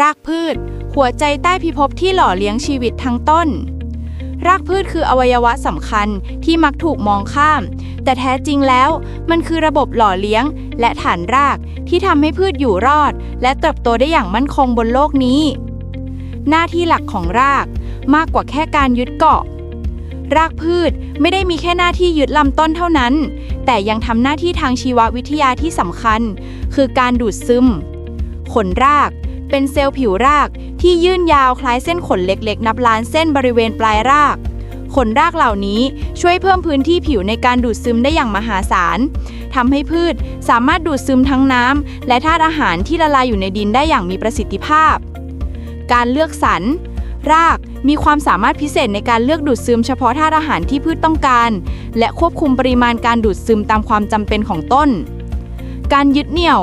รากพืช หัวใจใต้พิภพที่หล่อเลี้ยงชีวิตทั้งต้น รากพืชคืออวัยวะสำคัญที่มักถูกมองข้าม แต่แท้จริงแล้ว มันคือระบบหล่อเลี้ยง และฐานรากที่ทำให้พืชอยู่รอด และเติบโตได้อย่างมั่นคงบนโลกนี้ หน้าที่หลักของรากมากกว่าแค่การยึดเกาะ รากพืชไม่ได้มีแค่หน้าที่ยึดลำต้นเท่านั้น แต่ยังทำหน้าที่ทางชีววิทยาที่สำคัญ คือการดูดซึม ขนราก เป็นเซลล์ผิวรากที่ยื่นยาวคล้ายเส้นขนเล็กๆ นับล้านเส้นบริเวณปลายราก ขนรากเหล่านี้ช่วยเพิ่มพื้นที่ผิวในการดูดซึมได้อย่างมหาศาลทำให้พืชสามารถดูดซึมทั้งน้ำและธาตุอาหารที่ละลายอยู่ในดินได้อย่างมีประสิทธิภาพ การเลือกสรรรากมีความสามารถพิเศษในการเลือกดูดซึมเฉพาะธาตุอาหารที่พืชต้องการ และควบคุมปริมาณการดูดซึมตามความจำเป็นของต้น การยึดเหนี่ยว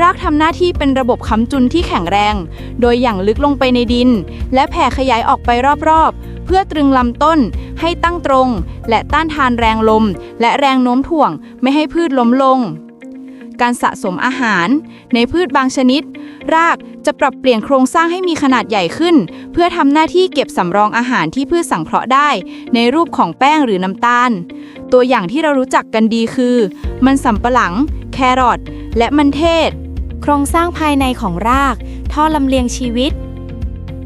รากทำหน้าที่เป็นระบบค้ำจุนที่แข็งแรง โดยอย่างลึกลงไปในดิน และแผ่ขยายออกไปรอบๆ เพื่อตรึงลำต้นให้ตั้งตรง และต้านทานแรงลม และแรงโน้มถ่วงไม่ให้พืชล้มลง การสะสมอาหาร ในพืชบางชนิด รากจะปรับเปลี่ยนโครงสร้างให้มีขนาดใหญ่ขึ้น เพื่อทำหน้าที่เก็บสำรองอาหารที่พืชสังเคราะห์ได้ ในรูปของแป้งหรือน้ำตาล ตัวอย่างที่เรารู้จักกันดีคือ มันสำปะหลัง แครอทและมันเทศ โครงสร้างภายในของราก ท่อลำเลียงชีวิต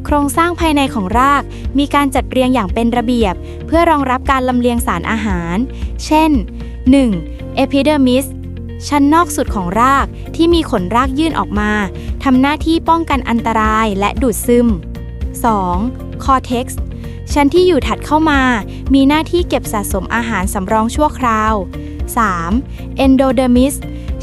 โครงสร้างภายในของราก มีการจัดเรียงอย่างเป็นระเบียบ เพื่อรองรับการลำเลียงสารอาหาร เช่น 1. Epidermis ชั้นนอกสุดของรากที่มีขนรากยื่นออกมาทำหน้าที่ป้องกันอันตรายและดูดซึม 2. Cortex ชั้นที่อยู่ถัดเข้ามา มีหน้าที่เก็บสะสมอาหารสำรองชั่วคราว 3. Endodermis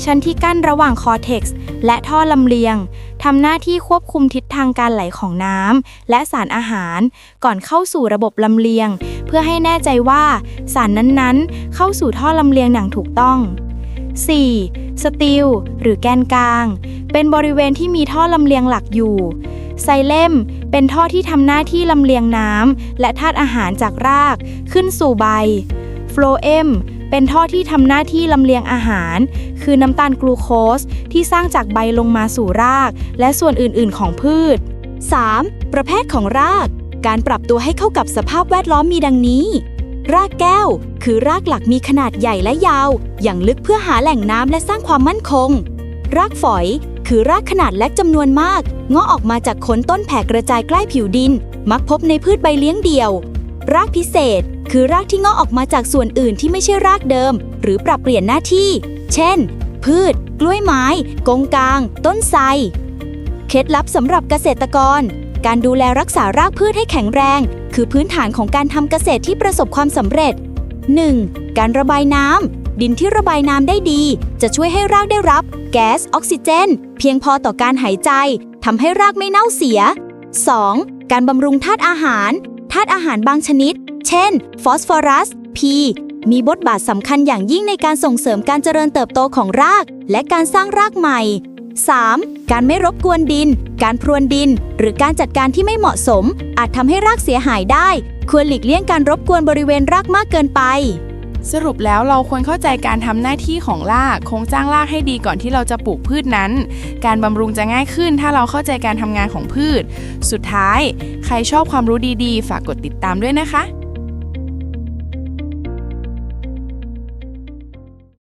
ชั้นที่กั้นระหว่างคอเท็กซ์และท่อลำเลียงทำหน้าที่ควบคุมทิศทางการไหลของน้ำและสารอาหาร ก่อนเข้าสู่ระบบลำเลียง เพื่อให้แน่ใจว่าสารนั้นๆ เข้าสู่ท่อลำเลียงอย่างถูกต้อง 4. สตีลหรือแกนกลาง เป็นบริเวณที่มีท่อลำเลียงหลักอยู่ไซเลมเป็นท่อที่ทำหน้าที่ลำเลียงน้ำและธาตุอาหารจากรากขึ้นสู่ใบโฟลเอม เป็นท่อที่ทำหน้าที่ลำเลียงอาหาร คือน้ำตาลกลูโคสที่สร้างจากใบลงมาสู่ราก และส่วนอื่น ๆ ของพืช 3. ประเภทของราก การปรับตัวให้เข้ากับสภาพแวดล้อมมีดังนี้ รากแก้ว คือรากหลักมีขนาดใหญ่และยาว อย่างลึกเพื่อหาแหล่งน้ำและสร้างความมั่นคง รากฝอย คือรากขนาดเล็กจำนวนมากงอกออกมาจากโคนต้นแผ่กระจายใกล้ผิวดิน มักพบในพืชใบเลี้ยงเดี่ยว รากพิเศษ คือรากที่งอกออกมาจากส่วนอื่นที่ไม่ใช่รากเดิม หรือปรับเปลี่ยนหน้าที่ เช่น พืช กล้วยไม้ กงกลาง ต้นไทร เคล็ดลับสำหรับเกษตรกร การดูแลรักษารากพืชให้แข็งแรง คือพื้นฐานของการทำเกษตรที่ประสบความสำเร็จ 1. การระบายน้ำดินที่ระบายน้ำได้ดี จะช่วยให้รากได้รับ แก๊สออกซิเจน เพียงพอต่อการหายใจทำให้รากไม่เน่าเสีย 2. การบำรุงธาตุอาหาร ธาตุอาหารบางชนิด เช่น ฟอสฟอรัส P มีบทบาทสำคัญอย่างยิ่งในการส่งเสริมการเจริญเติบโตของราก และการสร้างรากใหม่ 3. การไม่รบกวนดิน การพรวนดิน หรือการจัดการที่ไม่เหมาะสม อาจทำให้รากเสียหายได้ ควรหลีกเลี่ยงการรบกวนบริเวณรากมากเกินไป สรุปแล้วเราควรเข้าใจการทำหน้าที่ของรากโครงสร้างรากให้ดีก่อนที่เราจะปลูกพืชนั้น การบำรุงจะง่ายขึ้นถ้าเราเข้าใจการทำงานของพืช สุดท้าย ใครชอบความรู้ดีๆ ฝากกดติดตามด้วยนะคะ